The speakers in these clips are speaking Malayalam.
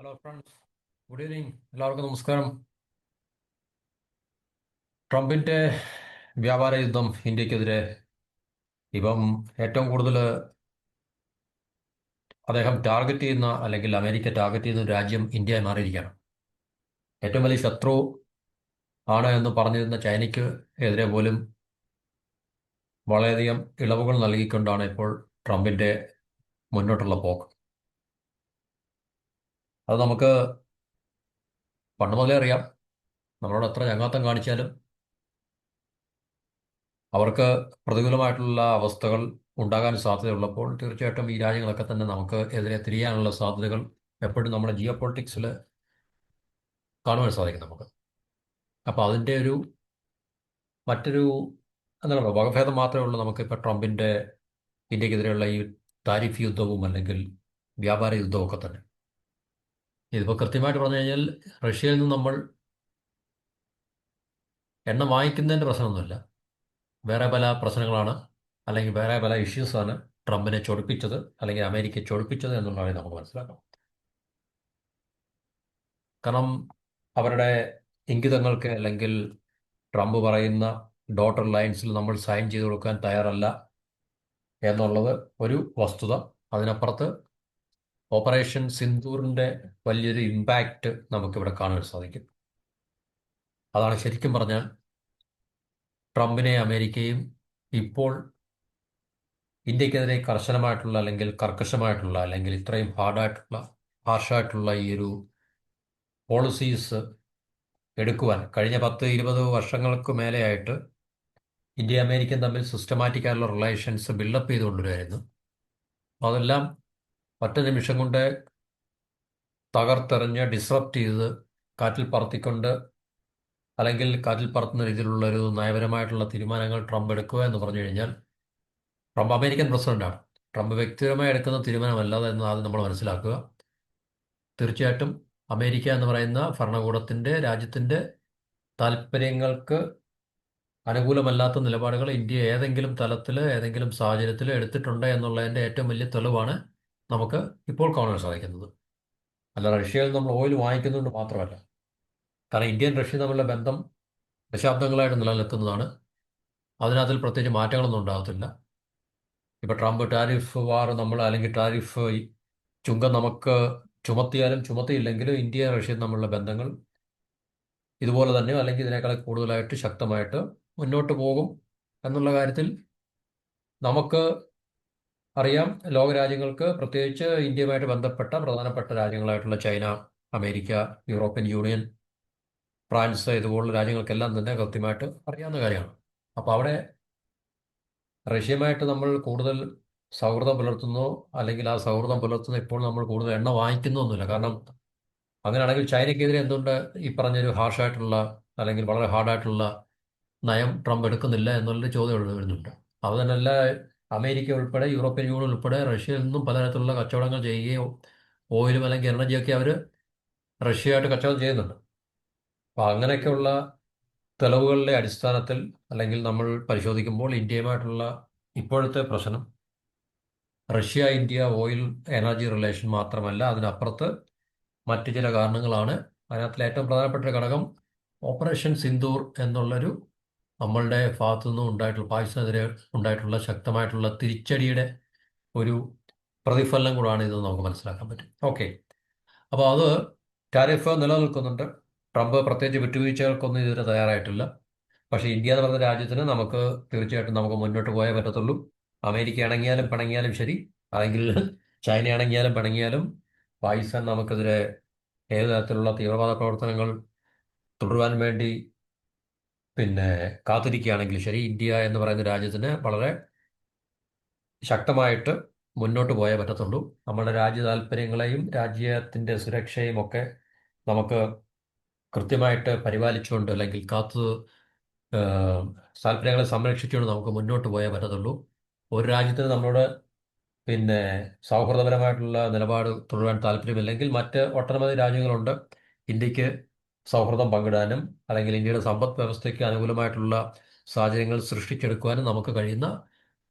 ഹലോ ഫ്രണ്ട്സ് ഗുഡ് ഈവനിങ് എല്ലാവർക്കും നമസ്കാരം. ട്രംപിന്റെ വ്യാപാര യുദ്ധം ഇന്ത്യക്കെതിരെ ഇപ്പം ഏറ്റവും കൂടുതൽ അദ്ദേഹം ടാർഗറ്റ് ചെയ്യുന്ന അല്ലെങ്കിൽ അമേരിക്ക ടാർഗറ്റ് ചെയ്യുന്ന രാജ്യം ഇന്ത്യയായി മാറിയിരിക്കുകയാണ്. ഏറ്റവും വലിയ ശത്രു ആണ് എന്ന് പറഞ്ഞിരുന്ന ചൈനയ്ക്ക് എതിരെ പോലും വളരെയധികം ഇളവുകൾ നൽകിക്കൊണ്ടാണ് ഇപ്പോൾ ട്രംപിന്റെ മുന്നോട്ടുള്ള പോക്ക്. അത് നമുക്ക് പണ്ട് മുതലേ അറിയാം. നമ്മളോട് എത്ര ഞങ്ങാത്തം കാണിച്ചാലും അവർക്ക് പ്രതികൂലമായിട്ടുള്ള അവസ്ഥകൾ ഉണ്ടാകാൻ സാധ്യതയുള്ളപ്പോൾ തീർച്ചയായിട്ടും ഈ രാജ്യങ്ങളൊക്കെ തന്നെ നമുക്ക് എതിരെ തിരിയാനുള്ള സാധ്യതകൾ എപ്പോഴും നമ്മുടെ ജിയോ പൊളിറ്റിക്സിൽ കാണുവാൻ സാധിക്കും നമുക്ക്. അപ്പോൾ അതിന്റെ ഒരു മറ്റൊരു എന്താണ് പറയുക വകഭേദം മാത്രമേ ഉള്ളൂ നമുക്ക് ഇപ്പോൾ ട്രംപിന്റെ ഇന്ത്യക്കെതിരെയുള്ള ഈ താരിഫ് യുദ്ധവും അല്ലെങ്കിൽ വ്യാപാര യുദ്ധവും ഒക്കെ തന്നെ. ഇതിപ്പോൾ കൃത്യമായിട്ട് പറഞ്ഞു കഴിഞ്ഞാൽ റഷ്യയിൽ നിന്ന് നമ്മൾ എണ്ണ വാങ്ങിക്കുന്നതിന്റെ പ്രശ്നമൊന്നുമില്ല. വേറെ പല പ്രശ്നങ്ങളാണ്. അല്ലെങ്കിൽ വേറെ പല ഇഷ്യൂസാണ് ട്രംപിനെ ചൊടിപ്പിച്ചത് അല്ലെങ്കിൽ അമേരിക്കയെ ചൊടിപ്പിച്ചത് എന്നുള്ളതാണ് നമുക്ക് മനസ്സിലാക്കണം കാരണം അവരുടെ ഇംഗിതങ്ങൾക്ക് അല്ലെങ്കിൽ ട്രംപ് പറയുന്ന ഡോട്ടർ ലൈൻസിൽ നമ്മൾ സൈൻ ചെയ്ത് കൊടുക്കാൻ തയ്യാറല്ല എന്നുള്ളത് ഒരു വസ്തുത. അതിനപ്പുറത്ത് ഓപ്പറേഷൻ സിന്ദൂറിന്റെ വലിയൊരു ഇമ്പാക്റ്റ് നമുക്കിവിടെ കാണാൻ സാധിക്കും. അതാണ് ശരിക്കും പറഞ്ഞാൽ ട്രംപിനെ അമേരിക്കയും ഇപ്പോൾ ഇന്ത്യക്കെതിരെ കർശനമായിട്ടുള്ള അല്ലെങ്കിൽ കർക്കശമായിട്ടുള്ള അല്ലെങ്കിൽ ഇത്രയും ഹാർഡായിട്ടുള്ള ഹാർഷായിട്ടുള്ള ഈ ഒരു പോളിസീസ് എടുക്കുവാൻ കഴിഞ്ഞ പത്ത് ഇരുപത് വർഷങ്ങൾക്ക് മേലെയായിട്ട് ഇന്ത്യ അമേരിക്കൻ തമ്മിൽ സിസ്റ്റമാറ്റിക്കായുള്ള റിലേഷൻസ് ബിൽഡപ്പ് ചെയ്തുകൊണ്ടുവരുമായിരുന്നു അതെല്ലാം ഒറ്റ നിമിഷം കൊണ്ട് തകർത്തെറിഞ്ഞ് ഡിസ്റപ്റ്റ് ചെയ്ത് കാറ്റിൽ പറത്തിക്കൊണ്ട് അല്ലെങ്കിൽ കാറ്റിൽ പറത്തുന്ന രീതിയിലുള്ള ഒരു നയപരമായിട്ടുള്ള തീരുമാനങ്ങൾ ട്രംപ് എടുക്കുക എന്ന് പറഞ്ഞു കഴിഞ്ഞാൽ ട്രംപ് അമേരിക്കൻ പ്രസിഡന്റാണ് ട്രംപ് വ്യക്തിപരമായി എടുക്കുന്ന തീരുമാനമല്ലാതെ എന്ന് ആദ്യം നമ്മൾ മനസ്സിലാക്കുക. തീർച്ചയായിട്ടും അമേരിക്ക എന്ന് പറയുന്ന ഭരണകൂടത്തിന്റെ രാജ്യത്തിന്റെ താല്പര്യങ്ങൾക്ക് അനുകൂലമല്ലാത്ത നിലപാടുകൾ ഇന്ത്യ ഏതെങ്കിലും തലത്തിൽ ഏതെങ്കിലും സാഹചര്യത്തിൽ എടുത്തിട്ടുണ്ട് എന്നുള്ളതിന്റെ ഏറ്റവും വലിയ തെളിവാണ് നമുക്ക് ഇപ്പോൾ കാണാൻ സാധിക്കുന്നത്. അല്ല റഷ്യയിൽ നമ്മൾ ഓയിൽ വാങ്ങിക്കുന്നുണ്ട് മാത്രമല്ല കാരണം ഇന്ത്യൻ റഷ്യ തമ്മിലുള്ള ബന്ധം ദശാബ്ദങ്ങളായിട്ട് നിലനിൽക്കുന്നതാണ്. അതിനകത്തിൽ പ്രത്യേകിച്ച് മാറ്റങ്ങളൊന്നും ഉണ്ടാകത്തില്ല. ഇപ്പോൾ ട്രംപ് ടാരിഫ് വാർ നമ്മൾ അല്ലെങ്കിൽ ടാരിഫ് ചുങ്കം നമുക്ക് ചുമത്തിയാലും ചുമത്തിയില്ലെങ്കിലും ഇന്ത്യ റഷ്യ തമ്മിലുള്ള ബന്ധങ്ങൾ ഇതുപോലെ തന്നെ അല്ലെങ്കിൽ ഇതിനേക്കാൾ കൂടുതലായിട്ട് ശക്തമായിട്ട് മുന്നോട്ട് പോകും എന്നുള്ള കാര്യത്തിൽ നമുക്ക് അറിയാം ലോകരാജ്യങ്ങൾക്ക് പ്രത്യേകിച്ച് ഇന്ത്യയുമായിട്ട് ബന്ധപ്പെട്ട പ്രധാനപ്പെട്ട രാജ്യങ്ങളായിട്ടുള്ള China America European Union France ഇതുപോലുള്ള രാജ്യങ്ങൾക്കെല്ലാം തന്നെ കൃത്യമായിട്ട് അറിയാവുന്ന കാര്യമാണ്. അപ്പോൾ അവിടെ റഷ്യയുമായിട്ട് നമ്മൾ കൂടുതൽ സൗഹൃദം പുലർത്തുന്നു അല്ലെങ്കിൽ ആ സൗഹൃദം പുലർത്തുന്ന ഇപ്പോൾ നമ്മൾ കൂടുതൽ എണ്ണ വാങ്ങിക്കുന്നൊന്നുമില്ല കാരണം അങ്ങനെയാണെങ്കിൽ ചൈനയ്ക്കെതിരെ എന്തുകൊണ്ട് ഈ പറഞ്ഞൊരു ഹാർഷായിട്ടുള്ള അല്ലെങ്കിൽ വളരെ ഹാർഡായിട്ടുള്ള നയം ട്രംപ് എടുക്കുന്നില്ല എന്നുള്ളൊരു ചോദ്യം വരുന്നുണ്ട് അത് അമേരിക്ക ഉൾപ്പെടെ യൂറോപ്യൻ യൂണിയൻ ഉൾപ്പെടെ റഷ്യയിൽ നിന്നും പലതരത്തിലുള്ള കച്ചവടങ്ങൾ ചെയ്യുകയും ഓയിലും അല്ലെങ്കിൽ എനർജിയൊക്കെ അവർ റഷ്യയായിട്ട് കച്ചവടം ചെയ്യുന്നുണ്ട്. അപ്പോൾ അങ്ങനെയൊക്കെയുള്ള തെളിവുകളുടെ അടിസ്ഥാനത്തിൽ അല്ലെങ്കിൽ നമ്മൾ പരിശോധിക്കുമ്പോൾ ഇന്ത്യയുമായിട്ടുള്ള ഇപ്പോഴത്തെ പ്രശ്നം Russia India oil energy relation മാത്രമല്ല അതിനപ്പുറത്ത് മറ്റു ചില കാരണങ്ങളാണ്. അതിനകത്തിലെ ഏറ്റവും പ്രധാനപ്പെട്ട ഘടകം ഓപ്പറേഷൻ സിന്ദൂർ എന്നുള്ളൊരു നമ്മളുടെ ഭാഗത്തു നിന്നും ഉണ്ടായിട്ടുള്ള പാകിസ്ഥാനെതിരെ ഉണ്ടായിട്ടുള്ള ശക്തമായിട്ടുള്ള തിരിച്ചടിയുടെ ഒരു പ്രതിഫലനം കൂടാണ് ഇതെന്ന് നമുക്ക് മനസ്സിലാക്കാൻ പറ്റും. ഓക്കെ. അപ്പോൾ അത് ടാരിഫ് നിലനിൽക്കുന്നുണ്ട്. ട്രംപ് പ്രത്യേകിച്ച് വിട്ടുവീഴ്ചകൾക്കൊന്നും ഇതുവരെ തയ്യാറായിട്ടില്ല. പക്ഷേ ഇന്ത്യ എന്ന് പറഞ്ഞ രാജ്യത്തിന് നമുക്ക് തീർച്ചയായിട്ടും നമുക്ക് മുന്നോട്ട് പോയേ പറ്റത്തുള്ളൂ. അമേരിക്ക ഇണങ്ങിയാലും പിണങ്ങിയാലും ശരി. അല്ലെങ്കിൽ ചൈന ഇണങ്ങിയാലും പിണങ്ങിയാലും പാകിസ്ഥാൻ നമുക്കെതിരെ ഏത് തരത്തിലുള്ള തീവ്രവാദ പ്രവർത്തനങ്ങൾ തുടരുവാൻ വേണ്ടി പിന്നെ കാത്തിരിക്കുകയാണെങ്കിൽ ശരി ഇന്ത്യ എന്ന് പറയുന്ന രാജ്യത്തിന് വളരെ ശക്തമായിട്ട് മുന്നോട്ട് പോയേ പറ്റത്തുള്ളൂ. നമ്മുടെ രാജ്യ താല്പര്യങ്ങളെയും രാജ്യത്തിന്റെ സുരക്ഷയും ഒക്കെ നമുക്ക് കൃത്യമായിട്ട് പരിപാലിച്ചുകൊണ്ട് അല്ലെങ്കിൽ കാത്തു താല്പര്യങ്ങളെ സംരക്ഷിച്ചുകൊണ്ട് നമുക്ക് മുന്നോട്ട് പോയേ പറ്റത്തുള്ളൂ. ഒരു രാജ്യത്തിന് നമ്മളോട് പിന്നെ സൗഹൃദപരമായിട്ടുള്ള നിലപാട് തുടരാൻ താല്പര്യമില്ലെങ്കിൽ മറ്റ് ഒട്ടനവധി രാജ്യങ്ങളുണ്ട്. ഇന്ത്യയ്ക്ക് സൗഹൃദം പങ്കിടാനും അല്ലെങ്കിൽ ഇന്ത്യയുടെ സമ്പദ് വ്യവസ്ഥയ്ക്ക് അനുകൂലമായിട്ടുള്ള സാഹചര്യങ്ങൾ സൃഷ്ടിച്ചെടുക്കുവാനും നമുക്ക് കഴിയുന്ന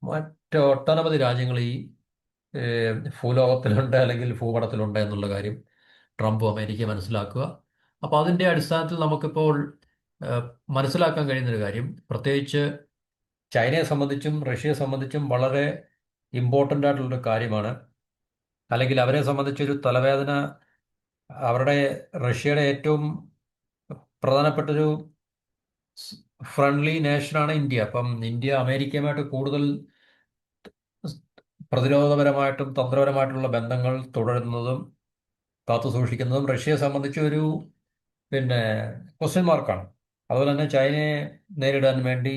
മറ്റൊട്ടനവധി രാജ്യങ്ങൾ ഈ ഭൂലോകത്തിലുണ്ട് അല്ലെങ്കിൽ ഭൂപടത്തിലുണ്ട് എന്നുള്ള കാര്യം ട്രംപ് അമേരിക്ക മനസ്സിലാക്കുക. അപ്പോൾ അതിന്റെ അടിസ്ഥാനത്തിൽ നമുക്കിപ്പോൾ മനസ്സിലാക്കാൻ കഴിയുന്നൊരു കാര്യം പ്രത്യേകിച്ച് ചൈനയെ സംബന്ധിച്ചും റഷ്യയെ സംബന്ധിച്ചും വളരെ ഇമ്പോർട്ടന്റ് ആയിട്ടുള്ളൊരു കാര്യമാണ്. അല്ലെങ്കിൽ അവരെ സംബന്ധിച്ചൊരു തലവേദന അവരുടെ റഷ്യയുടെ ഏറ്റവും പ്രധാനപ്പെട്ടൊരു ഫ്രണ്ട്ലി നേഷനാണ് ഇന്ത്യ. അപ്പം ഇന്ത്യ അമേരിക്കയുമായിട്ട് കൂടുതൽ പ്രതിരോധപരമായിട്ടും തന്ത്രപരമായിട്ടുള്ള ബന്ധങ്ങൾ തുടരുന്നതും കാത്തു സൂക്ഷിക്കുന്നതും റഷ്യയെ സംബന്ധിച്ച് ഒരു പിന്നെ ക്വസ്റ്റ്യൻ മാർക്കാണ് അതുപോലെ തന്നെ ചൈനയെ നേരിടാൻ വേണ്ടി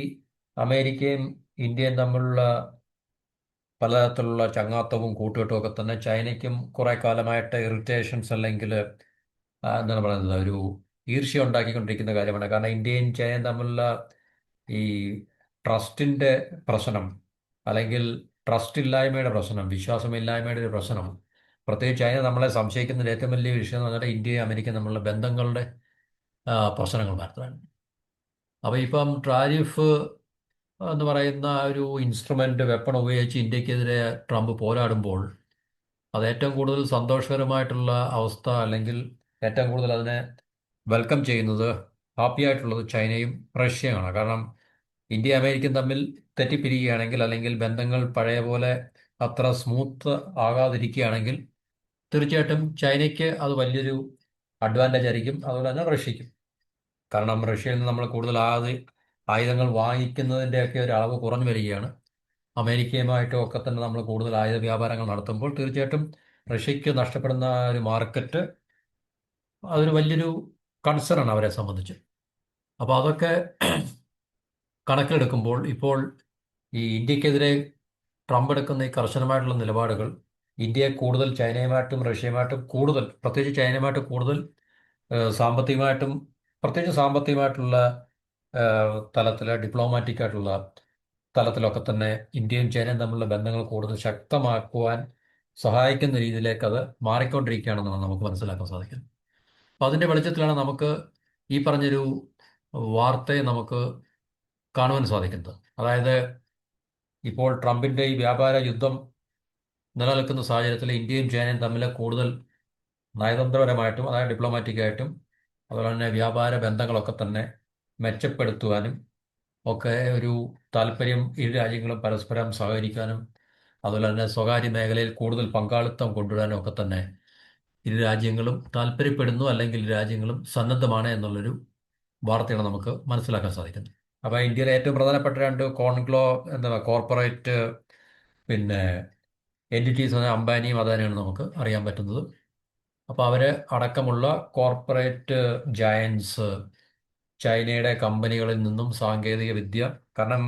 അമേരിക്കയും ഇന്ത്യയും തമ്മിലുള്ള പലതരത്തിലുള്ള ചങ്ങാത്തവും കൂട്ടുകെട്ടും ഒക്കെ തന്നെ ചൈനയ്ക്കും കുറെ കാലമായിട്ട് ഇറിറ്റേഷൻസ് അല്ലെങ്കിൽ എന്താണ് പറയുന്നത് ഒരു ഈർഷ്യ ഉണ്ടാക്കിക്കൊണ്ടിരിക്കുന്ന കാര്യമാണ്. കാരണം ഇന്ത്യയും ചൈനയും തമ്മിലുള്ള ഈ ട്രസ്റ്റിന്റെ പ്രശ്നം അല്ലെങ്കിൽ ട്രസ്റ്റ് ഇല്ലായ്മയുടെ പ്രശ്നം വിശ്വാസമില്ലായ്മയുടെ ഒരു പ്രശ്നം പ്രത്യേകിച്ച് ചൈന നമ്മളെ സംശയിക്കുന്നതിൽ ഏറ്റവും വലിയ വിഷയം എന്ന് പറഞ്ഞാൽ ഇന്ത്യയും അമേരിക്ക തമ്മിലുള്ള ബന്ധങ്ങളുടെ പ്രശ്നങ്ങൾ മാത്രമാണ്. അപ്പോൾ ഇപ്പം ട്രാരിഫ് എന്ന് പറയുന്ന ഒരു ഇൻസ്ട്രുമെന്റ് വെപ്പൺ ഉപയോഗിച്ച് ഇന്ത്യക്കെതിരെ ട്രംപ് പോരാടുമ്പോൾ അത് ഏറ്റവും കൂടുതൽ സന്തോഷകരമായിട്ടുള്ള അവസ്ഥ അല്ലെങ്കിൽ ഏറ്റവും കൂടുതൽ അതിനെ വെൽക്കം ചെയ്യുന്നത് ഹാപ്പി ആയിട്ടുള്ളത് ചൈനയും റഷ്യയുമാണ്. കാരണം ഇന്ത്യ അമേരിക്കയും തമ്മിൽ തെറ്റിപ്പിരിക്കുകയാണെങ്കിൽ അല്ലെങ്കിൽ ബന്ധങ്ങൾ പഴയ പോലെ അത്ര സ്മൂത്ത് ആകാതിരിക്കുകയാണെങ്കിൽ തീർച്ചയായിട്ടും ചൈനയ്ക്ക് അത് വലിയൊരു അഡ്വാന്റേജ് ആയിരിക്കും. അതുപോലെ തന്നെ റഷ്യയ്ക്കും. കാരണം റഷ്യയിൽ നിന്ന് നമ്മൾ കൂടുതൽ ആദ്യ ആയുധങ്ങൾ വാങ്ങിക്കുന്നതിന്റെയൊക്കെ ഒരു അളവ് കുറഞ്ഞു വരികയാണ്. അമേരിക്കയുമായിട്ടും ഒക്കെ തന്നെ നമ്മൾ കൂടുതൽ ആയുധ വ്യാപാരങ്ങൾ നടത്തുമ്പോൾ തീർച്ചയായിട്ടും റഷ്യയ്ക്ക് നഷ്ടപ്പെടുന്ന ഒരു മാർക്കറ്റ് അതൊരു വലിയൊരു കൺസേൺ അവരെ സംബന്ധിച്ച്. അപ്പോൾ അതൊക്കെ കണക്കിലെടുക്കുമ്പോൾ ഇപ്പോൾ ഈ ഇന്ത്യക്കെതിരെ ട്രംപ് എടുക്കുന്ന ഈ കർശനമായിട്ടുള്ള നിലപാടുകൾ ഇന്ത്യയെ കൂടുതൽ ചൈനയുമായിട്ടും റഷ്യയുമായിട്ടും കൂടുതൽ പ്രത്യേകിച്ച് ചൈനയുമായിട്ട് കൂടുതൽ സാമ്പത്തികമായിട്ടും പ്രത്യേകിച്ച് സാമ്പത്തികമായിട്ടുള്ള തലത്തിൽ ഡിപ്ലോമാറ്റിക് ആയിട്ടുള്ള തലത്തിലൊക്കെ തന്നെ ഇന്ത്യയും ചൈനയും തമ്മിലുള്ള ബന്ധങ്ങൾ കൂടുതൽ ശക്തമാക്കുവാൻ സഹായിക്കുന്ന രീതിയിലേക്ക് അത് മാറിക്കൊണ്ടിരിക്കുകയാണെന്നാണ് നമുക്ക് മനസ്സിലാക്കാൻ സാധിക്കുന്നത്. അപ്പോൾ അതിന്റെ വെളിച്ചത്തിലാണ് നമുക്ക് ഈ പറഞ്ഞൊരു വാർത്തയെ നമുക്ക് കാണുവാൻ സാധിക്കുന്നത്. അതായത് ഇപ്പോൾ ട്രംപിന്റെ ഈ വ്യാപാര യുദ്ധം നിലനിൽക്കുന്ന സാഹചര്യത്തിൽ ഇന്ത്യയും ചൈനയും തമ്മിൽ കൂടുതൽ നയതന്ത്രപരമായിട്ടും അതായത് ഡിപ്ലോമാറ്റിക്കായിട്ടും അതുപോലെ തന്നെ വ്യാപാര ബന്ധങ്ങളൊക്കെ തന്നെ മെച്ചപ്പെടുത്തുവാനും ഒക്കെ ഒരു താല്പര്യം ഇരു രാജ്യങ്ങളും പരസ്പരം സഹകരിക്കാനും അതുപോലെ തന്നെ സ്വകാര്യ മേഖലയിൽ കൂടുതൽ പങ്കാളിത്തം കൊണ്ടുവരാനും ഒക്കെ തന്നെ ഇരു രാജ്യങ്ങളും താല്പര്യപ്പെടുന്നു അല്ലെങ്കിൽ ഇരു രാജ്യങ്ങളും സന്നദ്ധമാണ് എന്നുള്ളൊരു വാർത്തയാണ് നമുക്ക് മനസ്സിലാക്കാൻ സാധിക്കുന്നത്. അപ്പോൾ ഇന്ത്യയിലെ ഏറ്റവും പ്രധാനപ്പെട്ട രണ്ട് കോൺഗ്ലോ എന്താ കോർപ്പറേറ്റ് പിന്നെ എന്റിറ്റീസ് അംബാനിയും അദാനിയാണ് നമുക്ക് അറിയാൻ പറ്റുന്നത്. അപ്പോൾ അവർ അടക്കമുള്ള കോർപ്പറേറ്റ് ജയൻസ് ചൈനയുടെ കമ്പനികളിൽ നിന്നും സാങ്കേതിക വിദ്യ കാരണം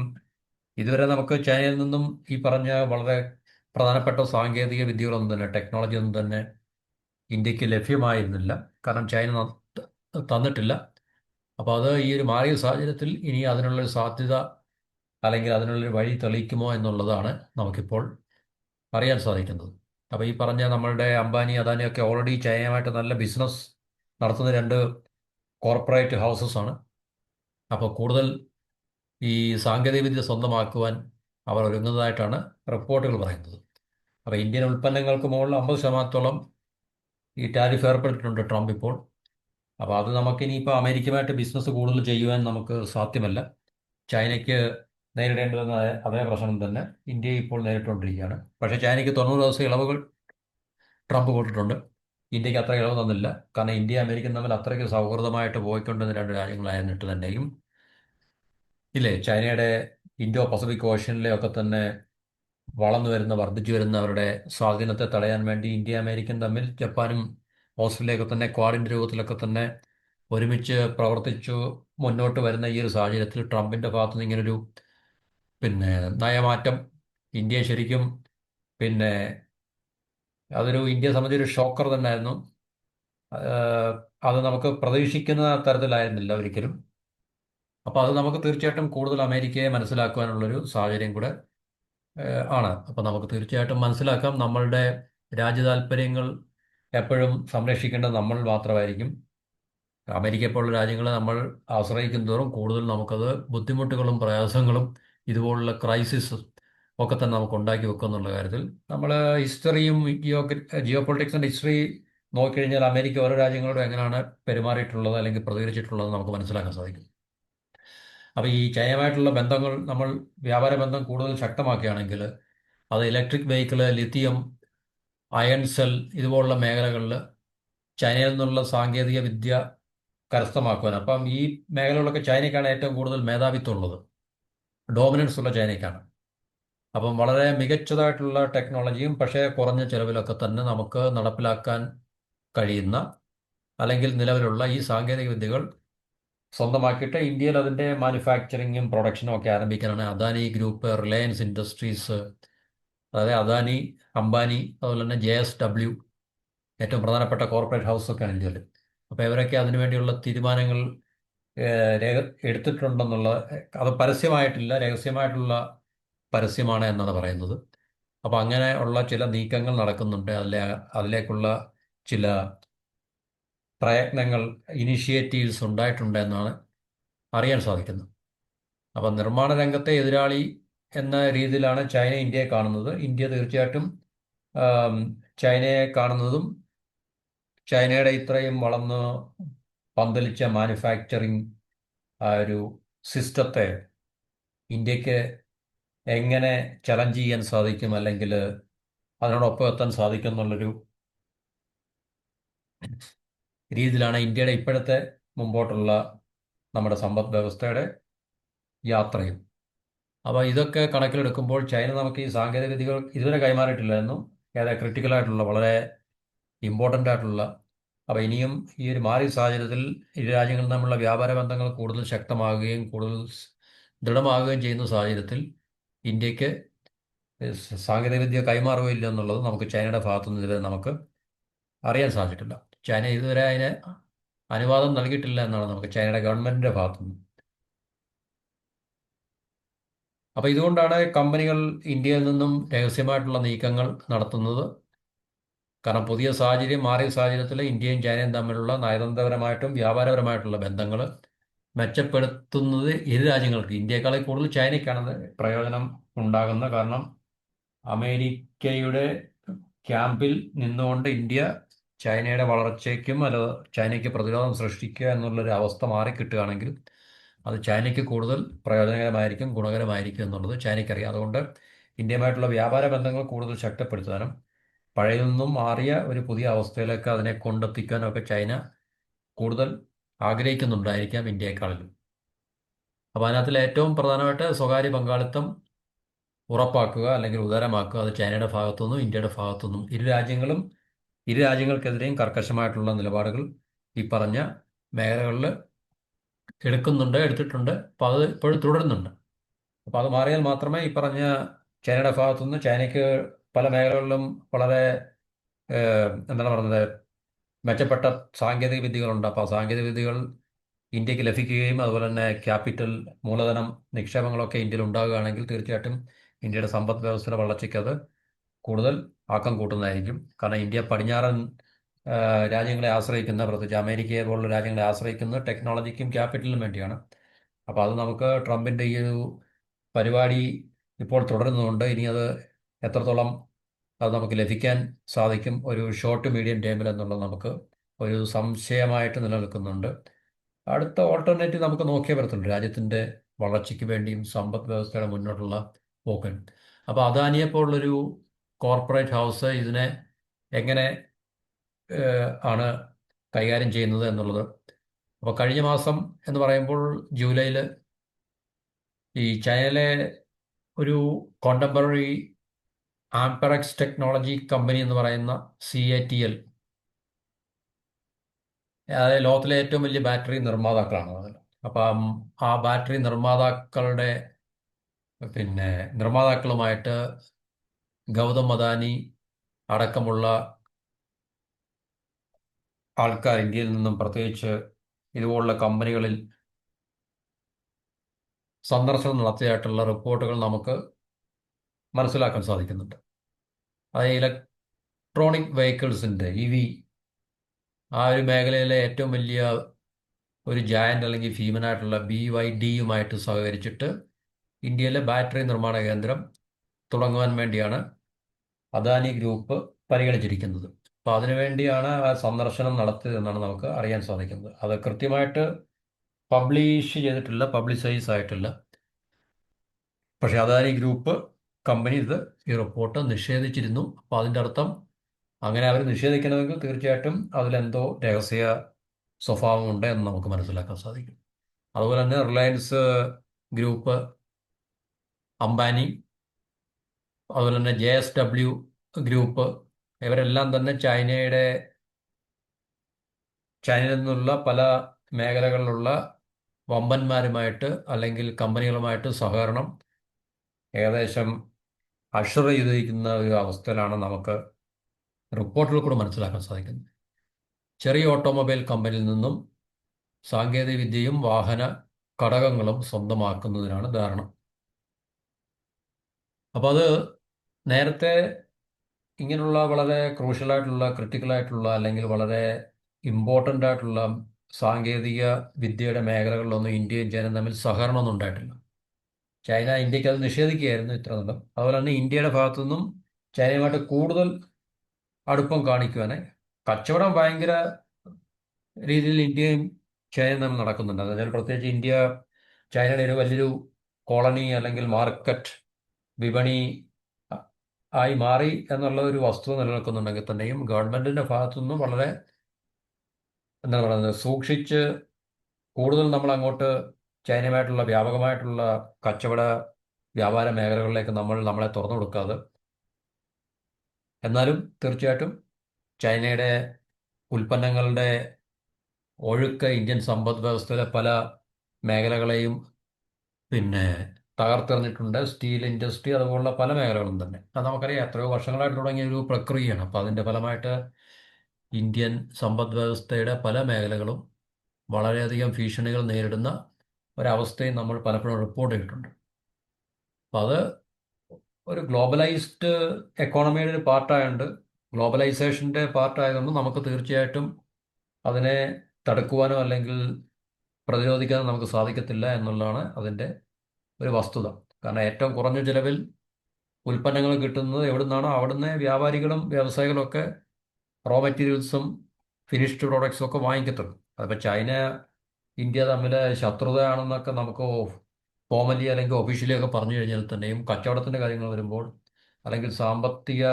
ഇതുവരെ നമുക്ക് ചൈനയിൽ നിന്നും ഈ പറഞ്ഞ വളരെ പ്രധാനപ്പെട്ട സാങ്കേതിക വിദ്യകളൊന്നും തന്നെ ടെക്നോളജി ഒന്നും തന്നെ ഇന്ത്യയ്ക്ക് ലഭ്യമായിരുന്നില്ല. കാരണം ചൈന തന്നിട്ടില്ല. അപ്പോൾ അത് ഈ ഒരു മാറിയ സാഹചര്യത്തിൽ ഇനി അതിനുള്ളൊരു സാധ്യത അല്ലെങ്കിൽ അതിനുള്ളൊരു വഴി തെളിയിക്കുമോ എന്നുള്ളതാണ് നമുക്കിപ്പോൾ അറിയാൻ സാധിക്കുന്നത്. അപ്പോൾ ഈ പറഞ്ഞ നമ്മളുടെ അംബാനി അദാനിയൊക്കെ ഓൾറെഡി ചൈനയുമായിട്ട് നല്ല ബിസിനസ് നടത്തുന്ന രണ്ട് കോർപ്പറേറ്റ് ഹൗസസ് ആണ്. അപ്പോൾ കൂടുതൽ ഈ സാങ്കേതികവിദ്യ സ്വന്തമാക്കുവാൻ അവർ ഒരുങ്ങുന്നതായിട്ടാണ് റിപ്പോർട്ടുകൾ പറയുന്നത്. അപ്പോൾ ഇന്ത്യൻ ഉൽപ്പന്നങ്ങൾക്ക് മുകളിൽ അമ്പത് ശതമാനത്തോളം ഈ ടാരിഫ് ഏർപ്പെട്ടിട്ടുണ്ട് ട്രംപ് ഇപ്പോൾ. അപ്പോൾ അത് നമുക്ക് ഇനിയിപ്പോൾ അമേരിക്കയുമായിട്ട് ബിസിനസ് കൂടുതൽ ചെയ്യുവാൻ നമുക്ക് സാധ്യമല്ല. ചൈനയ്ക്ക് നേരിടേണ്ടതെന്ന അതേ അതേ പ്രശ്നം തന്നെ ഇന്ത്യ ഇപ്പോൾ നേരിട്ടുകൊണ്ടിരിക്കുകയാണ്. പക്ഷേ ചൈനയ്ക്ക് തൊണ്ണൂറ് ദിവസം ഇളവുകൾ ട്രംപ് കൊടുത്തിട്ടുണ്ട്. ഇന്ത്യയ്ക്ക് അത്ര ഇളവ് തന്നില്ല. കാരണം ഇന്ത്യ അമേരിക്ക തമ്മിൽ അത്രയ്ക്ക് സൗഹൃദമായിട്ട് പോയിക്കൊണ്ടിരുന്ന രണ്ട് രാജ്യങ്ങളായിരുന്നിട്ട് തന്നെയും ഇല്ലേ? ചൈനയുടെ ഇൻഡോ പസഫിക് ഓഷ്യനിലെ ഒക്കെ തന്നെ വളർന്നു വരുന്ന വർദ്ധിച്ചു വരുന്ന അവരുടെ സ്വാധീനത്തെ തടയാൻ വേണ്ടി ഇന്ത്യ അമേരിക്കൻ തമ്മിൽ ജപ്പാനും ഓസ്ട്രേലിയയൊക്കെ തന്നെ ക്വാഡിന്റെ രൂപത്തിലൊക്കെ തന്നെ ഒരുമിച്ച് പ്രവർത്തിച്ചു മുന്നോട്ട് വരുന്ന ഈ ഒരു സാഹചര്യത്തിൽ ട്രംപിന്റെ ഭാഗത്തുനിന്ന് ഇങ്ങനൊരു പിന്നെ നയമാറ്റം ഇന്ത്യയെ ശരിക്കും പിന്നെ അതൊരു ഇന്ത്യയെ സംബന്ധിച്ചൊരു ഷോക്കർ തന്നെയായിരുന്നു. അത് നമുക്ക് പ്രതീക്ഷിക്കുന്ന തരത്തിലായിരുന്നില്ല ഒരിക്കലും. അപ്പോൾ അത് നമുക്ക് തീർച്ചയായിട്ടും കൂടുതൽ അമേരിക്കയെ മനസ്സിലാക്കുവാനുള്ളൊരു സാഹചര്യം കൂടെ ആണ്. അപ്പോൾ നമുക്ക് തീർച്ചയായിട്ടും മനസ്സിലാക്കാം. നമ്മളുടെ രാജ്യതാൽപര്യങ്ങൾ എപ്പോഴും സംരക്ഷിക്കേണ്ടത് നമ്മൾ മാത്രമായിരിക്കും. അമേരിക്ക പോലുള്ള രാജ്യങ്ങളെ നമ്മൾ ആശ്രയിക്കും തോറും കൂടുതൽ നമുക്കത് ബുദ്ധിമുട്ടുകളും പ്രയാസങ്ങളും ഇതുപോലുള്ള ക്രൈസിസ് ഒക്കെ തന്നെ നമുക്ക് ഉണ്ടാക്കി വെക്കും എന്നുള്ള കാര്യത്തിൽ. നമ്മൾ ഹിസ്റ്ററിയും ജിയോ ജിയോ പൊളിറ്റിക്സിന്റെ ഹിസ്റ്ററി നോക്കിക്കഴിഞ്ഞാൽ അമേരിക്ക ഓരോ രാജ്യങ്ങളോടും എങ്ങനെയാണ് പെരുമാറിയിട്ടുള്ളത് അല്ലെങ്കിൽ പ്രതികരിച്ചിട്ടുള്ളത് നമുക്ക് മനസ്സിലാക്കാൻ സാധിക്കും. അപ്പോൾ ഈ ചൈനയുമായിട്ടുള്ള ബന്ധങ്ങൾ നമ്മൾ വ്യാപാര ബന്ധം കൂടുതൽ ശക്തമാക്കുകയാണെങ്കിൽ അത് electric vehicle lithium ion cell ഇതുപോലുള്ള മേഖലകളിൽ ചൈനയിൽ നിന്നുള്ള സാങ്കേതിക വിദ്യ കരസ്ഥമാക്കുവാൻ. അപ്പം ഈ മേഖലകളിലൊക്കെ ചൈനയ്ക്കാണ് ഏറ്റവും കൂടുതൽ മേധാവിത്വം ഉള്ളത് ഡോമിനൻസ് ഉള്ള ചൈനയ്ക്കാണ്. അപ്പം വളരെ മികച്ചതായിട്ടുള്ള ടെക്നോളജിയും പക്ഷേ കുറഞ്ഞ ചെലവിലൊക്കെ തന്നെ നമുക്ക് നടപ്പിലാക്കാൻ കഴിയുന്ന അല്ലെങ്കിൽ നിലവിലുള്ള ഈ സാങ്കേതിക വിദ്യകൾ സ്വന്തമാക്കിയിട്ട് ഇന്ത്യയിൽ അതിന്റെ മാനുഫാക്ചറിങ്ങും പ്രൊഡക്ഷനും ഒക്കെ ആരംഭിക്കാനാണ് അദാനി ഗ്രൂപ്പ് റിലയൻസ് ഇൻഡസ്ട്രീസ് അതായത് അദാനി അംബാനി അതുപോലെ തന്നെ ജെ എസ് ഡബ്ല്യു ഏറ്റവും പ്രധാനപ്പെട്ട കോർപ്പറേറ്റ് ഹൗസൊക്കെയാണ് ഇന്ത്യയിൽ അപ്പോൾ ഇവരൊക്കെ അതിനുവേണ്ടിയുള്ള തീരുമാനങ്ങൾ രേഖ എടുത്തിട്ടുണ്ടെന്നുള്ള അത് പരസ്യമായിട്ടില്ല രഹസ്യമായിട്ടുള്ള പരസ്യമാണ് എന്നാണ് പറയുന്നത്. അപ്പോൾ അങ്ങനെ ഉള്ള ചില നീക്കങ്ങൾ നടക്കുന്നുണ്ട്. അതിലെ അതിലേക്കുള്ള ചില പ്രയത്നങ്ങൾ ഇനിഷ്യേറ്റീവ്സ് ഉണ്ടായിട്ടുണ്ട് എന്നാണ് അറിയാൻ സാധിക്കുന്നത്. അപ്പം നിർമ്മാണ രംഗത്തെ എതിരാളി എന്ന രീതിയിലാണ് ചൈന ഇന്ത്യയെ കാണുന്നത്. ഇന്ത്യ തീർച്ചയായിട്ടും ചൈനയെ കാണുന്നതും ചൈനയുടെ ഇത്രയും വളർന്ന് പന്തലിച്ച മാനുഫാക്ചറിങ് ആ ഒരു സിസ്റ്റത്തെ ഇന്ത്യയ്ക്ക് എങ്ങനെ ചലഞ്ച് ചെയ്യാൻ സാധിക്കും അല്ലെങ്കിൽ അതിനോടൊപ്പം എത്താൻ സാധിക്കും എന്നുള്ളൊരു രീതിയിലാണ് ഇന്ത്യയുടെ ഇപ്പോഴത്തെ മുമ്പോട്ടുള്ള നമ്മുടെ സമ്പദ് വ്യവസ്ഥയുടെ യാത്രയും. അപ്പോൾ ഇതൊക്കെ കണക്കിലെടുക്കുമ്പോൾ ചൈന നമുക്ക് ഈ സാങ്കേതിക വിദ്യകൾ ഇതുവരെ കൈമാറിയിട്ടില്ലായിരുന്നു ഏതാ ക്രിട്ടിക്കലായിട്ടുള്ള വളരെ ഇമ്പോർട്ടന്റ് ആയിട്ടുള്ള. അപ്പോൾ ഇനിയും ഈ ഒരു മാറിയ സാഹചര്യത്തിൽ ഇരു രാജ്യങ്ങൾ തമ്മിലുള്ള വ്യാപാര ബന്ധങ്ങൾ കൂടുതൽ ശക്തമാകുകയും കൂടുതൽ ദൃഢമാകുകയും ചെയ്യുന്ന സാഹചര്യത്തിൽ ഇന്ത്യയ്ക്ക് സാങ്കേതികവിദ്യ കൈമാറുകയില്ല എന്നുള്ളത് നമുക്ക് ചൈനയുടെ ഭാഗത്തുനിന്ന് ഇതുവരെ നമുക്ക് അറിയാൻ സാധിച്ചിട്ടില്ല. ചൈന ഇതുവരെ അതിന് അനുവാദം നൽകിയിട്ടില്ല എന്നാണ് നമുക്ക് ചൈനയുടെ ഗവൺമെന്റിന്റെ ഭാഗത്തുനിന്ന്. അപ്പോൾ ഇതുകൊണ്ടാണ് കമ്പനികൾ ഇന്ത്യയിൽ നിന്നും രഹസ്യമായിട്ടുള്ള നീക്കങ്ങൾ നടത്തുന്നത്. കാരണം പുതിയ സാഹചര്യം മാറിയ സാഹചര്യത്തിൽ ഇന്ത്യയും ചൈനയും തമ്മിലുള്ള നയതന്ത്രപരമായിട്ടും വ്യാപാരപരമായിട്ടുള്ള ബന്ധങ്ങൾ മെച്ചപ്പെടുത്തുന്നത് ഇരു രാജ്യങ്ങൾക്ക് ഇന്ത്യയെക്കാളെ കൂടുതൽ ചൈനയ്ക്കാണ് പ്രയോജനം ഉണ്ടാകുന്നത് കാരണം അമേരിക്കയുടെ ക്യാമ്പിൽ നിന്നുകൊണ്ട് ഇന്ത്യ ചൈനയുടെ വളർച്ചയ്ക്കും അല്ല ചൈനയ്ക്ക് പ്രതിരോധം സൃഷ്ടിക്കുക എന്നുള്ളൊരു അവസ്ഥ മാറിക്കിട്ടുകയാണെങ്കിൽ അത് ചൈനയ്ക്ക് കൂടുതൽ പ്രയോജനകരമായിരിക്കും ഗുണകരമായിരിക്കും എന്നുള്ളത് ചൈനയ്ക്കറിയാം. അതുകൊണ്ട് ഇന്ത്യയുമായിട്ടുള്ള വ്യാപാര ബന്ധങ്ങൾ കൂടുതൽ ശക്തിപ്പെടുത്താനും പഴയ നിന്നും മാറിയ ഒരു പുതിയ അവസ്ഥയിലേക്ക് അതിനെ കൊണ്ടെത്തിക്കാനും ഒക്കെ ചൈന കൂടുതൽ ആഗ്രഹിക്കുന്നുണ്ടായിരിക്കാം ഇന്ത്യയെക്കാളിലും അപ്പോൾ അതിനകത്തിൽ ഏറ്റവും പ്രധാനമായിട്ട് സ്വകാര്യ പങ്കാളിത്തം ഉറപ്പാക്കുക അല്ലെങ്കിൽ ഉദാരമാക്കുക അത് ചൈനയുടെ ഭാഗത്തുനിന്നും ഇന്ത്യയുടെ ഭാഗത്തുനിന്നും. ഇരു രാജ്യങ്ങളും ഇരു രാജ്യങ്ങൾക്കെതിരെയും കർക്കശമായിട്ടുള്ള നിലപാടുകൾ ഈ പറഞ്ഞ മേഖലകളിൽ എടുക്കുന്നുണ്ട് എടുത്തിട്ടുണ്ട്. അപ്പോൾ അത് ഇപ്പോഴും തുടരുന്നുണ്ട്. അപ്പോൾ അത് മാറിയാൽ മാത്രമേ ഈ പറഞ്ഞ ചൈനയുടെ ഭാഗത്തുനിന്ന് ചൈനയ്ക്ക് പല മേഖലകളിലും വളരെ എന്താണ് പറയുന്നത് മെച്ചപ്പെട്ട സാങ്കേതിക വിദ്യകളുണ്ട്. അപ്പോൾ സാങ്കേതിക വിദ്യകൾ ഇന്ത്യയ്ക്ക് ലഭിക്കുകയും അതുപോലെ തന്നെ ക്യാപിറ്റൽ മൂലധനം നിക്ഷേപങ്ങളൊക്കെ ഇന്ത്യയിൽ ഉണ്ടാകുകയാണെങ്കിൽ തീർച്ചയായിട്ടും ഇന്ത്യയുടെ സമ്പദ് വ്യവസ്ഥയുടെ വളർച്ചയ്ക്ക് അത് കൂടുതൽ ആക്കം കൂട്ടുന്നതായിരിക്കും. കാരണം ഇന്ത്യ പടിഞ്ഞാറൻ രാജ്യങ്ങളെ ആശ്രയിക്കുന്ന പ്രത്യേകിച്ച് അമേരിക്കയെ പോലുള്ള രാജ്യങ്ങളെ ആശ്രയിക്കുന്നത് ടെക്നോളജിക്കും ക്യാപിറ്റലിനും വേണ്ടിയാണ്. അപ്പോൾ അത് നമുക്ക് ട്രംപിന്റെ ഈ ഒരു പരിപാടി ഇപ്പോൾ തുടരുന്നതുകൊണ്ട് ഇനി അത് എത്രത്തോളം അത് നമുക്ക് ലഭിക്കാൻ സാധിക്കും ഒരു ഷോർട്ട് മീഡിയം ടൈമിൽ എന്നുള്ളത് നമുക്ക് ഒരു സംശയമായിട്ട് നിലനിൽക്കുന്നുണ്ട്. അടുത്ത ഓൾട്ടർനേറ്റീവ് നമുക്ക് നോക്കിയേ പറ്റുള്ളൂ രാജ്യത്തിന്റെ വളർച്ചയ്ക്ക് വേണ്ടിയും സമ്പദ് വ്യവസ്ഥയുടെ മുന്നോട്ടുള്ള പോക്കൻ അപ്പോൾ അദാനിയെ പോലുള്ളൊരു കോർപ്പറേറ്റ് ഹൗസ് ഇതിനെ എങ്ങനെ ആണ് കൈകാര്യം ചെയ്യുന്നത് എന്നുള്ളത്. അപ്പോൾ കഴിഞ്ഞ മാസം എന്ന് പറയുമ്പോൾ ജൂലൈയിൽ ഈ ചൈനയിലെ ഒരു കോണ്ടംപററി ആംപെറക്സ് ടെക്നോളജി കമ്പനി എന്ന് പറയുന്ന സി എ ടി എൽ അതായത് ലോകത്തിലെ ഏറ്റവും വലിയ ബാറ്ററി നിർമ്മാതാക്കളാണ് അതിൽ അപ്പം ആ ബാറ്ററി നിർമ്മാതാക്കളുടെ പിന്നെ നിർമ്മാതാക്കളുമായിട്ട് ഗൗതം അദാനി അടക്കമുള്ള ആൾക്കാർ ഇന്ത്യയിൽ നിന്നും പ്രത്യേകിച്ച് ഇതുപോലുള്ള കമ്പനികളിൽ സന്ദർശനം നടത്തിയായിട്ടുള്ള റിപ്പോർട്ടുകൾ നമുക്ക് മനസ്സിലാക്കാൻ സാധിക്കുന്നുണ്ട്. അത് ഇലക്ട്രോണിക് വെഹിക്കിൾസിന്റെ ഇ വി ആ ഒരു മേഖലയിലെ ഏറ്റവും വലിയ ഒരു ജയന്റ് അല്ലെങ്കിൽ ഭീമനായിട്ടുള്ള ബി വൈ ഡിയുമായിട്ട് സഹകരിച്ചിട്ട് ഇന്ത്യയിലെ ബാറ്ററി നിർമ്മാണ കേന്ദ്രം തുടങ്ങുവാൻ വേണ്ടിയാണ് അദാനി ഗ്രൂപ്പ് പരിഗണിച്ചിരിക്കുന്നത്. അപ്പോൾ അതിനുവേണ്ടിയാണ് ആ സന്ദർശനം നടത്തിയതെന്നാണ് നമുക്ക് അറിയാൻ സാധിക്കുന്നത്. അത് കൃത്യമായിട്ട് പബ്ലിഷ് ചെയ്തിട്ടില്ല പബ്ലിസൈസ് ആയിട്ടില്ല. പക്ഷെ അദാനി ഗ്രൂപ്പ് കമ്പനി ഇത് ഈ റിപ്പോർട്ട് നിഷേധിച്ചിരുന്നു. അപ്പോൾ അതിന്റെ അർത്ഥം അങ്ങനെ അവർ നിഷേധിക്കണമെങ്കിൽ തീർച്ചയായിട്ടും അതിലെന്തോ രഹസ്യ സ്വഭാവമുണ്ട് എന്ന് നമുക്ക് മനസ്സിലാക്കാൻ സാധിക്കും. അതുപോലെ തന്നെ റിലയൻസ് ഗ്രൂപ്പ് അംബാനി അതുപോലെ തന്നെ ജെ എസ് ഡബ്ല്യു ഗ്രൂപ്പ് ഇവരെല്ലാം തന്നെ ചൈനയുടെ ചൈനയിൽ നിന്നുള്ള പല മേഖലകളിലുള്ള വമ്പന്മാരുമായിട്ട് അല്ലെങ്കിൽ കമ്പനികളുമായിട്ട് സഹകരണം ഏകദേശം അഷർ ചെയ്തിരിക്കുന്ന ഒരു അവസ്ഥയിലാണ് നമുക്ക് റിപ്പോർട്ടിൽ കൂടെ മനസ്സിലാക്കാൻ സാധിക്കുന്നത്. ചെറിയ ഓട്ടോമൊബൈൽ കമ്പനിയിൽ നിന്നും സാങ്കേതികവിദ്യയും വാഹന ഘടകങ്ങളും സ്വന്തമാക്കുന്നതിനാണ് ധാരണ. അപ്പോൾ അത് നേരത്തെ ഇങ്ങനെയുള്ള വളരെ ക്രൂഷ്യലായിട്ടുള്ള ക്രിട്ടിക്കലായിട്ടുള്ള അല്ലെങ്കിൽ വളരെ ഇമ്പോർട്ടന്റ് ആയിട്ടുള്ള സാങ്കേതിക വിദ്യയുടെ മേഖലകളിലൊന്നും ഇന്ത്യയും ചൈനയും തമ്മിൽ സഹകരണമൊന്നും ഉണ്ടായിട്ടില്ല. ചൈന ഇന്ത്യയ്ക്ക് അത് നിഷേധിക്കുകയായിരുന്നു ഇത്ര നല്ല അതുപോലെ തന്നെ ഇന്ത്യയുടെ ഭാഗത്തു നിന്നും ചൈനയുമായിട്ട് കൂടുതൽ അടുപ്പം കാണിക്കുവാനെ കച്ചവടം ഭയങ്കര രീതിയിൽ ഇന്ത്യയും ചൈനയും തമ്മിൽ നടക്കുന്നുണ്ട്. അതായത് പ്രത്യേകിച്ച് ഇന്ത്യ ചൈനയുടെ ഒരു വലിയൊരു കോളനി അല്ലെങ്കിൽ മാർക്കറ്റ് വിപണി ആയി മാറി എന്നുള്ള ഒരു വസ്തുത നിലനിൽക്കുന്നുണ്ടെങ്കിൽ തന്നെയും ഗവൺമെന്റിന്റെ ഭാഗത്തുനിന്നും വളരെ എന്താണ് പറയുന്നത് സൂക്ഷിച്ച് കൂടുതൽ നമ്മൾ അങ്ങോട്ട് ചൈനയുമായിട്ടുള്ള വ്യാപകമായിട്ടുള്ള കച്ചവട വ്യാപാര മേഖലകളിലേക്ക് നമ്മൾ നമ്മളെ തുറന്നു കൊടുക്കാതെ എന്നാലും തീർച്ചയായിട്ടും ചൈനയുടെ ഉൽപ്പന്നങ്ങളുടെ ഒഴുക്ക് ഇന്ത്യൻ സമ്പദ് വ്യവസ്ഥയിലെ പല മേഖലകളെയും പിന്നെ തകർത്തെറിഞ്ഞിട്ടുണ്ട് സ്റ്റീൽ ഇൻഡസ്ട്രി അതുപോലുള്ള പല മേഖലകളും തന്നെ. അത് നമുക്കറിയാം എത്രയോ വർഷങ്ങളായിട്ട് തുടങ്ങിയ ഒരു പ്രക്രിയയാണ്. അപ്പോൾ അതിന്റെ ഫലമായിട്ട് ഇന്ത്യൻ സമ്പദ് വ്യവസ്ഥയുടെ പല മേഖലകളും വളരെയധികം ഭീഷണികൾ നേരിടുന്ന ഒരവസ്ഥയും നമ്മൾ പലപ്പോഴും റിപ്പോർട്ട് ചെയ്തിട്ടുണ്ട്. അപ്പോൾ അത് ഒരു ഗ്ലോബലൈസ്ഡ് എക്കോണമിയുടെ ഒരു പാർട്ടായതുകൊണ്ട് ഗ്ലോബലൈസേഷന്റെ പാർട്ടായതുകൊണ്ട് നമുക്ക് തീർച്ചയായിട്ടും അതിനെ തടുക്കുവാനോ അല്ലെങ്കിൽ പ്രതിരോധിക്കാനോ നമുക്ക് സാധിക്കത്തില്ല എന്നുള്ളതാണ് അതിന്റെ ഒരു വസ്തുത. കാരണം ഏറ്റവും കുറഞ്ഞ ചിലവിൽ ഉൽപ്പന്നങ്ങൾ കിട്ടുന്നത് എവിടെ നിന്നാണോ അവിടുന്ന് വ്യാപാരികളും വ്യവസായികളും ഒക്കെ റോ മെറ്റീരിയൽസും ഫിനിഷ്ഡ് പ്രോഡക്ട്സും ഒക്കെ വാങ്ങിക്കത്തുള്ളൂ. അതിപ്പോൾ ചൈന ഇന്ത്യ തമ്മിൽ ശത്രുതയാണെന്നൊക്കെ നമുക്ക് ഫോമലി അല്ലെങ്കിൽ ഒഫീഷ്യലി ഒക്കെ പറഞ്ഞു കഴിഞ്ഞാൽ തന്നെയും കച്ചവടത്തിന്റെ കാര്യങ്ങൾ വരുമ്പോൾ അല്ലെങ്കിൽ സാമ്പത്തിക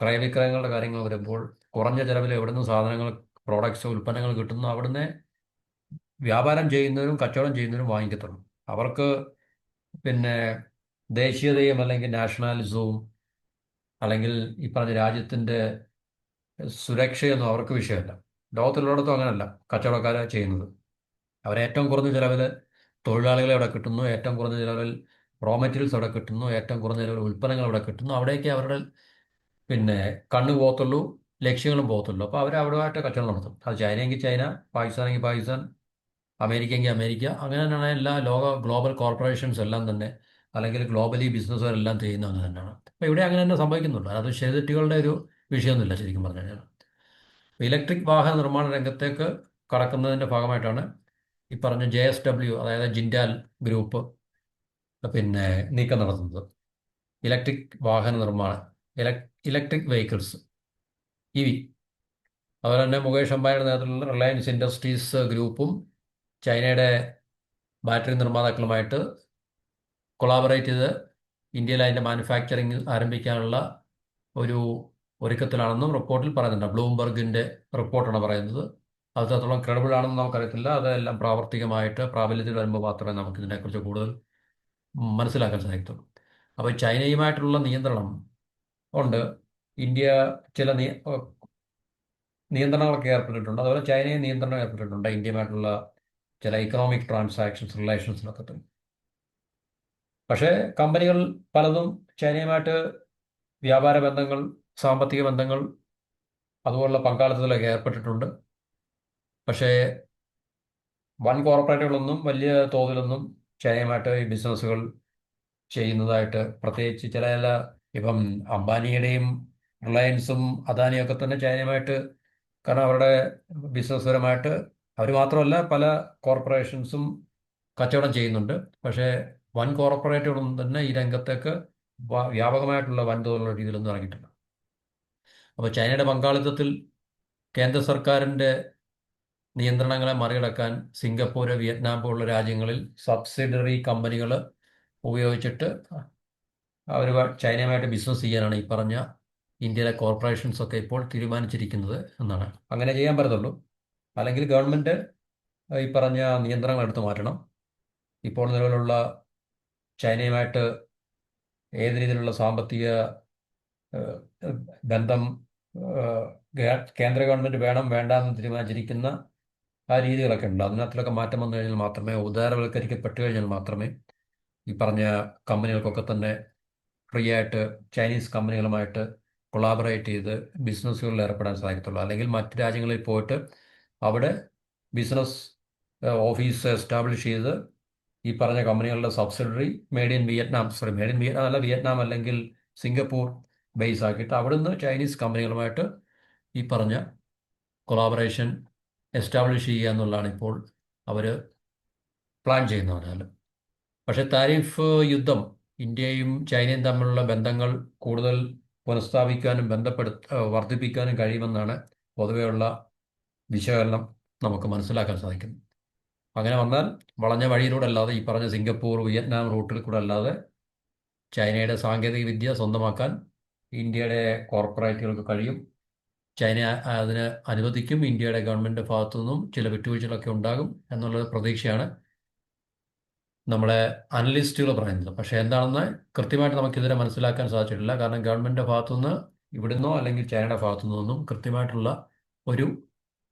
ക്രയവിക്രയങ്ങളുടെ കാര്യങ്ങൾ വരുമ്പോൾ കുറഞ്ഞ ചിലവിൽ എവിടെ നിന്ന് സാധനങ്ങൾ പ്രോഡക്ട്സ് ഉൽപ്പന്നങ്ങൾ കിട്ടുന്നു അവിടുന്ന് വ്യാപാരം ചെയ്യുന്നവരും കച്ചവടം ചെയ്യുന്നവരും വാങ്ങിക്കത്തുള്ളൂ. അവർക്ക് പിന്നെ ദേശീയതയും അല്ലെങ്കിൽ നാഷണാലിസവും അല്ലെങ്കിൽ ഈ പറഞ്ഞ രാജ്യത്തിന്റെ സുരക്ഷയൊന്നും അവർക്ക് വിഷയമല്ല. ലോകത്തിലുള്ളിടത്തും അങ്ങനെയല്ല കച്ചവടക്കാരെ ചെയ്യുന്നത്. അവരേറ്റവും കുറഞ്ഞ ചിലവിൽ തൊഴിലാളികളെ അവിടെ കിട്ടുന്നു. ഏറ്റവും കുറഞ്ഞ ചിലവിൽ റോ മെറ്റീരിയൽസ് അവിടെ കിട്ടുന്നു. ഏറ്റവും കുറഞ്ഞ ചിലവിൽ ഉൽപ്പന്നങ്ങൾ അവിടെ കിട്ടുന്നു. അവിടേക്ക് അവരുടെ പിന്നെ കണ്ണു പോകത്തുള്ളൂ ലക്ഷ്യങ്ങളും പോകത്തുള്ളൂ. അപ്പോൾ അവർ അവിടെയായിട്ട് കച്ചവടം നടത്തും. അത് ചൈനയെങ്കിൽ ചൈന പാകിസ്ഥാനെങ്കിൽ പാകിസ്ഥാൻ അമേരിക്കയെങ്കിൽ അമേരിക്ക. അങ്ങനെ തന്നെയാണ് എല്ലാ ലോക ഗ്ലോബൽ കോർപ്പറേഷൻസ് എല്ലാം തന്നെ അല്ലെങ്കിൽ ഗ്ലോബലി ബിസിനസ്സുകാരെല്ലാം ചെയ്യുന്നത് അങ്ങനെ തന്നെയാണ്. അപ്പോൾ ഇവിടെ അങ്ങനെ തന്നെ സംഭവിക്കുന്നുണ്ട്. അത് ഷെയർതെറ്റുകളുടെ ഒരു വിഷയമൊന്നുമില്ല ശരിക്കും പറഞ്ഞു കഴിഞ്ഞാൽ. ഇലക്ട്രിക് വാഹന നിർമ്മാണ രംഗത്തേക്ക് കടക്കുന്നതിന്റെ ഭാഗമായിട്ടാണ് ഈ പറഞ്ഞ ജെ എസ് ഡബ്ല്യു അതായത് ജിൻഡാൽ ഗ്രൂപ്പ് പിന്നെ നീക്കം നടത്തുന്നത്. ഇലക്ട്രിക് വാഹന നിർമ്മാണം ഇലക്ട്രിക് വെഹിക്കിൾസ് ഇ വി. അതുപോലെ തന്നെ മുകേഷ് അംബാനിയുടെ നേതൃത്വത്തിലുള്ള റിലയൻസ് ഇൻഡസ്ട്രീസ് ഗ്രൂപ്പും ചൈനയുടെ ബാറ്ററി നിർമ്മാതാക്കളുമായിട്ട് കൊളാബറേറ്റ് ചെയ്ത് ഇന്ത്യയിൽ അതിന്റെ മാനുഫാക്ചറിങ് ആരംഭിക്കാനുള്ള ഒരു ഒരുക്കത്തിലാണെന്നും റിപ്പോർട്ടിൽ പറയുന്നുണ്ട്. ബ്ലൂംബർഗിന്റെ റിപ്പോർട്ടാണ് പറയുന്നത്. അത് അത്രത്തോളം ക്രെഡിബിൾ ആണെന്ന് നമുക്കറിയത്തില്ല. അതെല്ലാം പ്രാവർത്തികമായിട്ട് പ്രാബല്യത്തിൽ വരുമ്പോൾ മാത്രമേ നമുക്ക് ഇതിനെക്കുറിച്ച് കൂടുതൽ മനസ്സിലാക്കാൻ സാധിക്കത്തുള്ളൂ. അപ്പോൾ ചൈനയുമായിട്ടുള്ള നിയന്ത്രണം ഉണ്ട്. ഇന്ത്യ ചില നിയ നിയന്ത്രണങ്ങളൊക്കെ ഏർപ്പെട്ടിട്ടുണ്ട്. അതുപോലെ ചൈനയും നിയന്ത്രണം ഏർപ്പെട്ടിട്ടുണ്ട്. ഇന്ത്യയുമായിട്ടുള്ള ചില ഇക്കണോമിക് ട്രാൻസാക്ഷൻസ് റിലേഷൻസിനൊക്കെ തന്നെ പക്ഷേ കമ്പനികൾ പലതും ചൈനയുമായിട്ട് വ്യാപാര ബന്ധങ്ങൾ സാമ്പത്തിക ബന്ധങ്ങൾ അതുപോലുള്ള പങ്കാളിത്തത്തിലൊക്കെ ഏർപ്പെട്ടിട്ടുണ്ട്. പക്ഷേ വൻ കോർപ്പറേറ്റുകളൊന്നും വലിയ തോതിലൊന്നും ചൈനയുമായിട്ട് ഈ ബിസിനസ്സുകൾ ചെയ്യുന്നതായിട്ട് പ്രത്യേകിച്ച് ചില ചില ഇപ്പം അംബാനിയുടെയും റിലയൻസും അദാനിയൊക്കെ തന്നെ ചൈനയുമായിട്ട് കാരണം അവരുടെ ബിസിനസ്സുപരമായിട്ട് അവർ മാത്രമല്ല പല കോർപ്പറേഷൻസും കച്ചവടം ചെയ്യുന്നുണ്ട്. പക്ഷേ വൻ കോർപ്പറേറ്റുകളൊന്നും തന്നെ ഈ രംഗത്തേക്ക് വ്യാപകമായിട്ടുള്ള വൻതോതിലുള്ള രീതിയിലൊന്നും ഇറങ്ങിയിട്ടില്ല. അപ്പോൾ ചൈനയുടെ പങ്കാളിത്തത്തിൽ കേന്ദ്ര സർക്കാരിന്റെ നിയന്ത്രണങ്ങളെ മറികടക്കാൻ സിംഗപ്പൂർ വിയറ്റ്നാം പോലുള്ള രാജ്യങ്ങളിൽ സബ്സിഡറി കമ്പനികൾ ഉപയോഗിച്ചിട്ട് അവർ ചൈനയുമായിട്ട് ബിസിനസ് ചെയ്യാനാണ് ഈ പറഞ്ഞ ഇന്ത്യയിലെ കോർപ്പറേഷൻസ് ഒക്കെ ഇപ്പോൾ തീരുമാനിച്ചിരിക്കുന്നത് എന്നാണ്. അങ്ങനെ ചെയ്യാൻ പറ്റത്തുള്ളൂ. അല്ലെങ്കിൽ ഗവൺമെന്റ് ഈ പറഞ്ഞ നിയന്ത്രണങ്ങൾ എടുത്തു മാറ്റണം. ഇപ്പോൾ നിലവിലുള്ള ചൈനയുമായിട്ട് ഏത് രീതിയിലുള്ള സാമ്പത്തിക ബന്ധം കേന്ദ്ര ഗവൺമെന്റ് വേണം വേണ്ട എന്ന് തീരുമാനിച്ചിരിക്കുന്ന ആ രീതികളൊക്കെ ഉണ്ട്. അതിനകത്തിലൊക്കെ മാറ്റം വന്നു കഴിഞ്ഞാൽ മാത്രമേ ഉദാരവൽക്കരിക്കപ്പെട്ടു കഴിഞ്ഞാൽ മാത്രമേ ഈ പറഞ്ഞ കമ്പനികൾക്കൊക്കെ തന്നെ ഫ്രീ ആയിട്ട് ചൈനീസ് കമ്പനികളുമായിട്ട് കൊളാബറേറ്റ് ചെയ്ത് ബിസിനസ്സുകളിൽ ഏർപ്പെടാൻ സാധിക്കത്തുള്ളൂ. അല്ലെങ്കിൽ മറ്റ് രാജ്യങ്ങളിൽ പോയിട്ട് അവിടെ ബിസിനസ് ഓഫീസ് എസ്റ്റാബ്ലിഷ് ചെയ്ത് ഈ പറഞ്ഞ കമ്പനികളുടെ subsidiary made in Vietnam sorry made in Vietnam അല്ല വിയറ്റ്നാം അല്ലെങ്കിൽ സിംഗപ്പൂർ ബേസ് ആക്കിയിട്ട് അവിടുന്ന് ചൈനീസ് കമ്പനികളുമായിട്ട് ഈ പറഞ്ഞ കൊളാബറേഷൻ എസ്റ്റാബ്ലിഷ് ചെയ്യുക എന്നുള്ളതാണ് ഇപ്പോൾ അവർ പ്ലാൻ ചെയ്യുന്ന പറഞ്ഞാൽ പക്ഷേ താരിഫ് യുദ്ധം ഇന്ത്യയും ചൈനയും തമ്മിലുള്ള ബന്ധങ്ങൾ കൂടുതൽ പുനഃസ്ഥാപിക്കാനും ബന്ധപ്പെടുത്ത വർദ്ധിപ്പിക്കാനും കഴിയുമെന്നാണ് പൊതുവെയുള്ള വിശകലനം നമുക്ക് മനസ്സിലാക്കാൻ സാധിക്കും. അങ്ങനെ വന്നാൽ വളഞ്ഞ വഴിയിലൂടെ അല്ലാതെ ഈ പറഞ്ഞ സിംഗപ്പൂർ വിയറ്റ്നാം റൂട്ടിൽ കൂടെ അല്ലാതെ ചൈനയുടെ സാങ്കേതിക വിദ്യ സ്വന്തമാക്കാൻ ഇന്ത്യയുടെ കോർപ്പറേറ്റുകൾക്ക് കഴിയും. ചൈന അതിന് അനുവദിക്കും. ഇന്ത്യയുടെ ഗവൺമെന്റ് ഭാഗത്തു നിന്നും ചില വിട്ടുവീഴ്ചകളൊക്കെ ഉണ്ടാകും എന്നുള്ള പ്രതീക്ഷയാണ് നമ്മളെ അനലിസ്റ്റുകൾ പറയുന്നത്. പക്ഷേ എന്താണെന്ന് കൃത്യമായിട്ട് നമുക്കിതിനെ മനസ്സിലാക്കാൻ സാധിച്ചിട്ടില്ല. കാരണം ഗവൺമെന്റ് ഭാഗത്തുനിന്ന് ഇവിടുന്നോ അല്ലെങ്കിൽ ചൈനയുടെ ഭാഗത്തു നിന്നൊന്നും കൃത്യമായിട്ടുള്ള ഒരു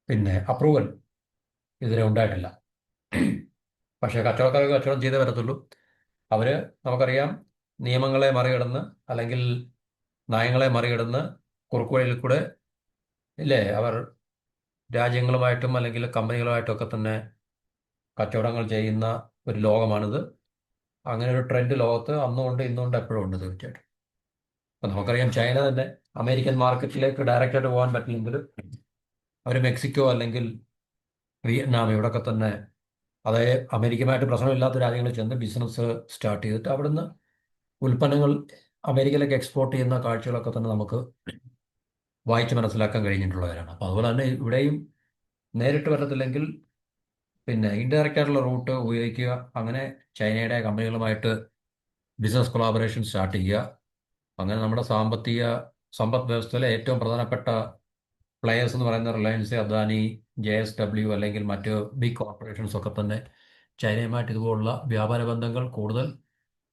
പിന്നെ അപ്രൂവൽ ഇതിന് ഉണ്ടായിട്ടില്ല. പക്ഷേ കച്ചവടക്കാർക്ക് കച്ചവടം ചെയ്തേ വരത്തുള്ളൂ അവർ നമുക്കറിയാം നിയമങ്ങളെ മറികടന്ന് അല്ലെങ്കിൽ നയങ്ങളെ മറികടന്ന് കുറുക്കുവഴിയിൽ കൂടെ ഇല്ലേ അവർ രാജ്യങ്ങളുമായിട്ടും അല്ലെങ്കിൽ കമ്പനികളുമായിട്ടൊക്കെ തന്നെ കച്ചവടങ്ങൾ ചെയ്യുന്ന ഒരു ലോകമാണിത്. അങ്ങനെ ഒരു ട്രെൻഡ് ലോകത്ത് അന്നുകൊണ്ട് ഇന്നുകൊണ്ട് എപ്പോഴും ഉണ്ട് തീർച്ചയായിട്ടും. അപ്പം നമുക്കറിയാം ചൈന തന്നെ അമേരിക്കൻ മാർക്കറ്റിലേക്ക് ഡയറക്റ്റായിട്ട് പോകാൻ പറ്റില്ലെങ്കിൽ അവർ മെക്സിക്കോ അല്ലെങ്കിൽ വിയറ്റ്നാം ഇവിടെയൊക്കെ തന്നെ അതായത് അമേരിക്കയുമായിട്ട് പ്രശ്നമില്ലാത്ത രാജ്യങ്ങളിൽ ചെന്ന് ബിസിനസ് സ്റ്റാർട്ട് ചെയ്തിട്ട് അവിടുന്ന് ഉൽപ്പന്നങ്ങൾ അമേരിക്കയിലേക്ക് എക്സ്പോർട്ട് ചെയ്യുന്ന കാഴ്ചകളൊക്കെ തന്നെ നമുക്ക് വായിച്ച് മനസ്സിലാക്കാൻ കഴിഞ്ഞിട്ടുള്ളവരാണ്. അപ്പോൾ അതുപോലെ തന്നെ ഇവിടെയും നേരിട്ട് വരത്തില്ലെങ്കിൽ പിന്നെ ഇൻഡയറക്റ്റ് ആയിട്ടുള്ള റൂട്ട് ഉപയോഗിക്കുക അങ്ങനെ ചൈനയുടെ കമ്പനികളുമായിട്ട് ബിസിനസ് കൊളാബറേഷൻ സ്റ്റാർട്ട് ചെയ്യുക. അങ്ങനെ നമ്മുടെ സാമ്പത്തിക സമ്പദ് വ്യവസ്ഥയിലെ ഏറ്റവും പ്രധാനപ്പെട്ട പ്ലെയേഴ്സ് എന്ന് പറയുന്ന Reliance Adani J S W അല്ലെങ്കിൽ മറ്റ് ബിഗ് കോർപ്പറേഷൻസ് ഒക്കെ തന്നെ ചൈനയുമായിട്ട് ഇതുപോലുള്ള വ്യാപാര ബന്ധങ്ങൾ കൂടുതൽ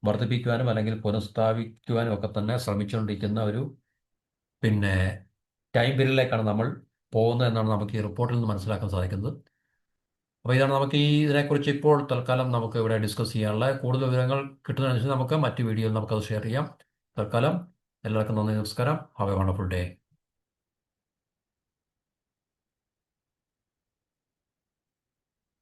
വർദ്ധിപ്പിക്കുവാനും അല്ലെങ്കിൽ പുനഃസ്ഥാപിക്കുവാനും ഒക്കെ തന്നെ ശ്രമിച്ചുകൊണ്ടിരിക്കുന്ന ഒരു പിന്നെ ടൈം പീരീഡിലേക്കാണ് നമ്മൾ പോകുന്നത് എന്നാണ് നമുക്ക് ഈ റിപ്പോർട്ടിൽ നിന്ന് മനസ്സിലാക്കാൻ സാധിക്കുന്നത്. അപ്പോൾ ഇതാണ് നമുക്ക് ഈ ഇതിനെക്കുറിച്ച് ഇപ്പോൾ തൽക്കാലം നമുക്ക് ഇവിടെ ഡിസ്കസ് ചെയ്യാനുള്ള കൂടുതൽ വിവരങ്ങൾ കിട്ടുന്നതനുസരിച്ച് നമുക്ക് മറ്റ് വീഡിയോയിൽ നമുക്കത് ഷെയർ ചെയ്യാം. തൽക്കാലം എല്ലാവർക്കും നന്ദി നമസ്കാരം. Have A wonderful day